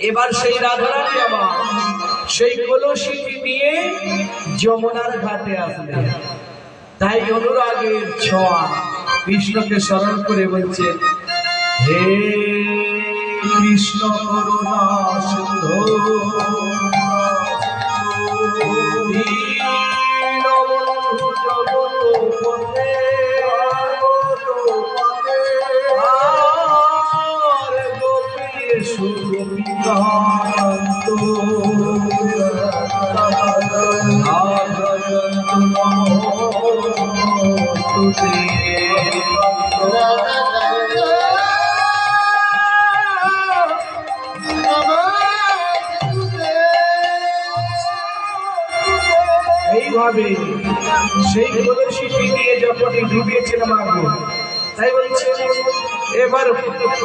এবার সেই রাধারানী আমার সেই কলসিটি নিয়ে যমুনার ঘাটে আসবে তাই অনুরাগের ছোঁয়া কৃষ্ণকে স্মরণ করে বলছেন হে কৃষ্ণ করুণা সিন্ধু এইভাবে সেই কলসিটি দিয়ে যখন ডুবিয়েছেন আগুন তাই বলছে এবার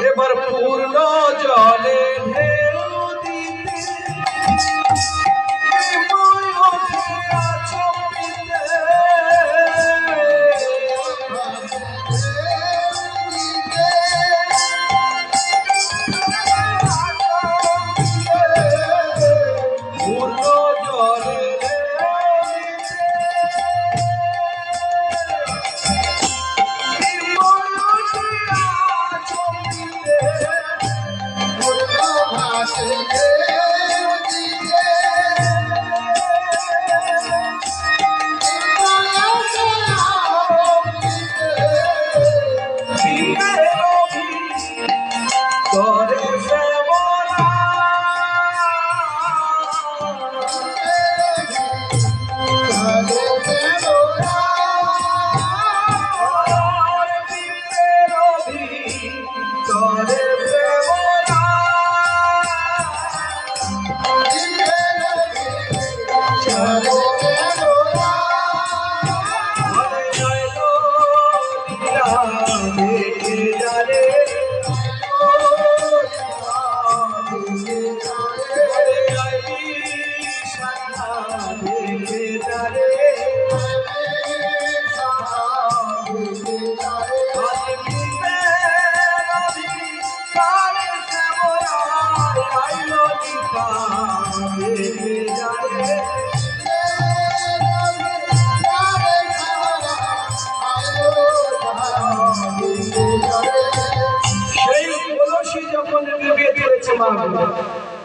এবার পূর্ণ জলে ঢেউ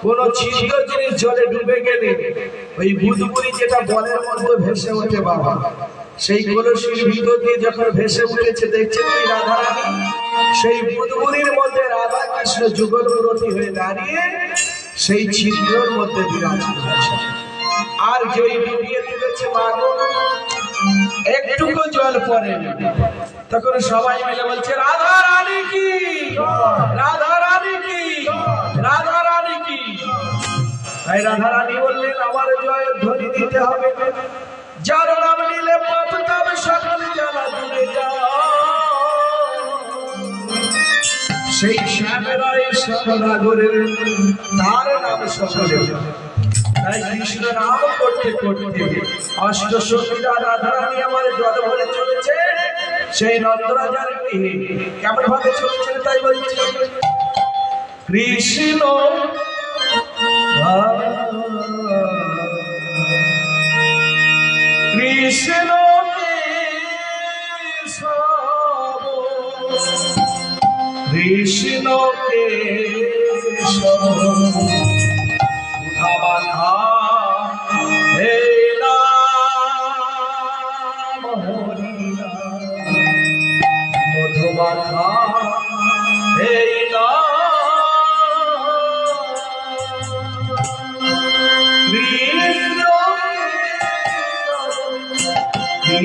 কোন ছিদ্র জিনিস জলে ডুবে গেলে ওই বুধবুড়ি যেটা বলের মধ্যে ভেসে ওঠে বাবা। সেই কলসির ভিতর দিয়ে যখন ভেসে উঠেছে, দেখছেন এই রাধারানী সেই বুধবুড়ির মধ্যে রাধা কৃষ্ণ যুগল মুরতি হয়ে দাঁড়িয়ে সেই ছিদ্রর মধ্যে বিরাজ করেছে আর যেই ডুবিয়ে তুলেছে মাগো একটুকু জল পরে তখন সবাই মিলে বলছে, রাধা রানী কি? রাধা রানী কি? রাধা রানী কি? তাই রাধা রানী বললেন, আমার জয়ের ধ্বনি দিতে হবে। যার নাম নিলে পাপ তবে সকল জ্বালা দূরে সেই শ্যামেরাই শ্যামনগরের তার নাম সকলে তাই কৃষ্ণ নাম করতে করতে অষ্ট সখীরা রাধারানী আমার জল ভরে চলেছে। সেই নন্দরাজার গৃহে কেমন ভাবে চলেছে তাই বলছে? কৃষ্ণ কৃষ্ণ কৃষ্ণ কৃষ্ণ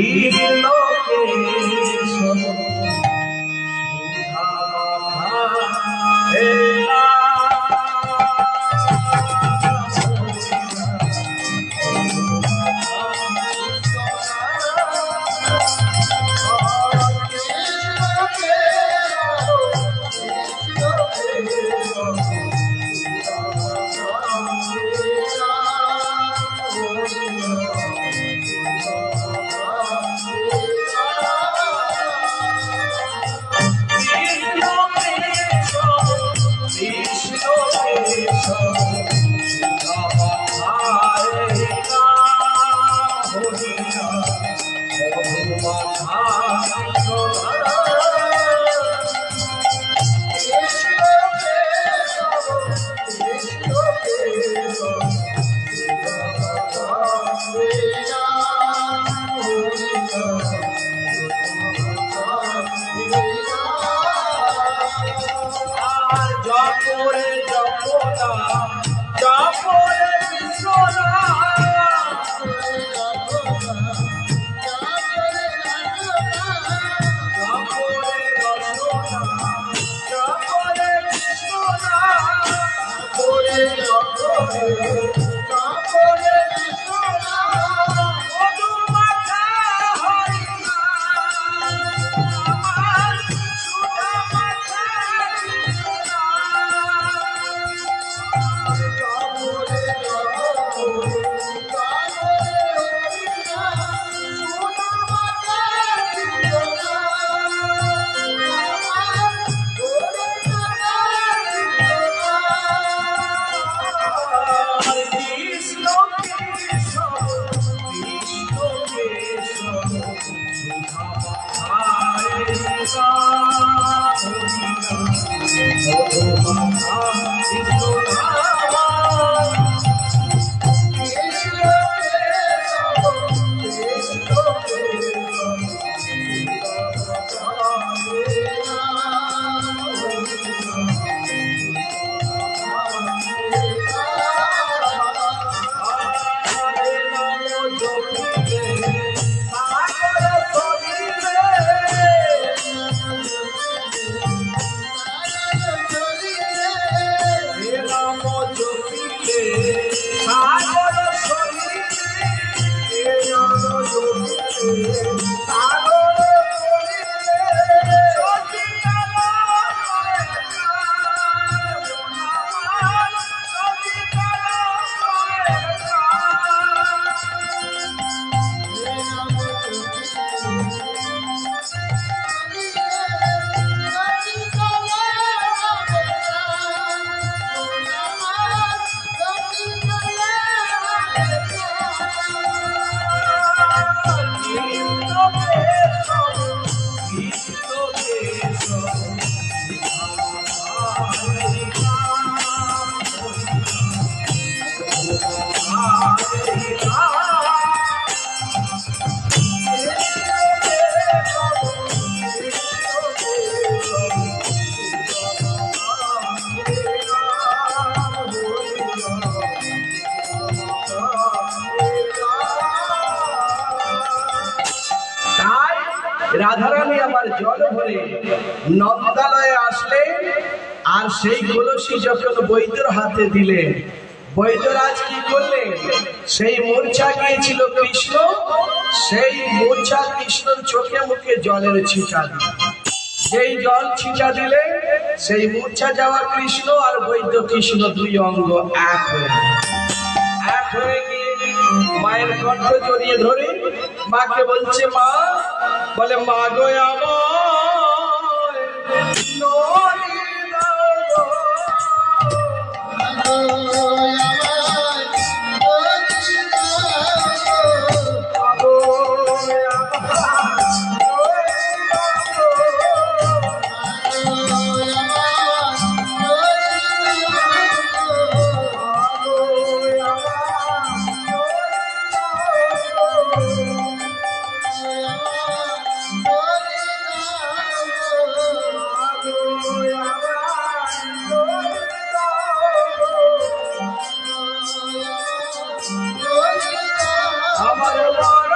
কৃষ্ণ কেশব জপরে কাপড় জপরে বিশ্বনা কৃষ্ণ নন্দালয়ে আসলে আর সেই কলসি যখন বৈদ্যর হাতে দিলেন, বৈদ্যরাজ কি করলেন? সেই মূর্ছা গিয়েছিল কৃষ্ণ, সেই মূর্ছা কৃষ্ণর চোখে মুখে জলের ছিটা দিল সেই জল ছিটা দিলে, সেই মূর্ছা যাওয়া কৃষ্ণ আর বৈদ্য কৃষ্ণ দুই অঙ্গ এক হয়ে। এক হয়ে গিয়ে মায়ের কণ্ঠ জড়িয়ে ধরে মাকে বলছে, মা, বলে, মা গো আমায় ননি দাও আমার বড়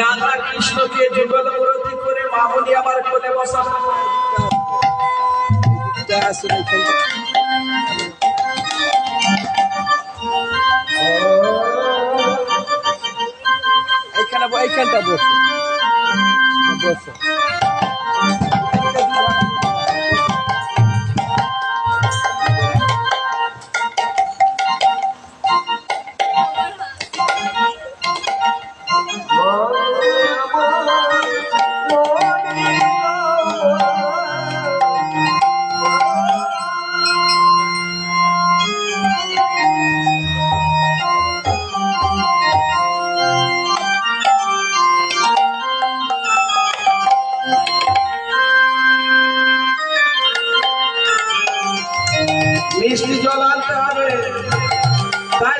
রাধা কৃষ্ণকে যুগল মুরতি করে মামনি আবার কোলে বসানো এইখানে এইখানটা বসো। বসো। মিষ্টি জল আনতে হবে তাই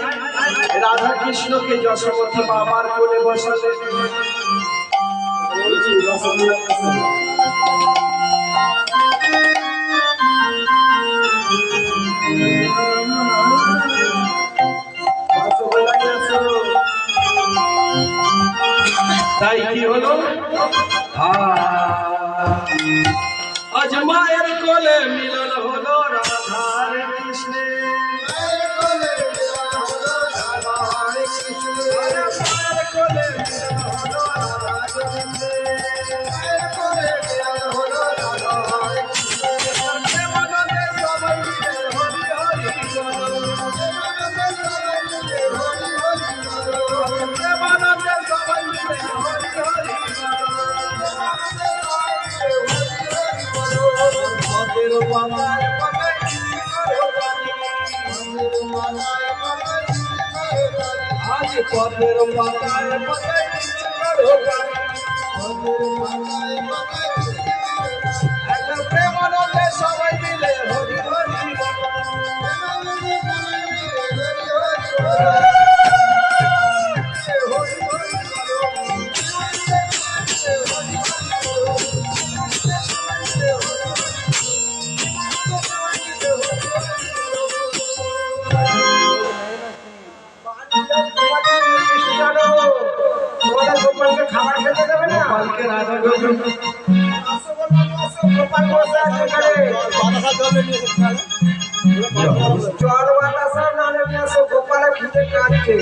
রাধা কৃষ্ণকে যশোমতী বাবার বসালে। তাই কি হলো? আজ মায়ের কোলে মিলন হলো রাধার কৃষ্ণের পথের পাতায় পাতায় আজ পথের পাতায় পাতায় একটা জল বাতাসা না নেমে আসো গোপালা খিদে কাটছে।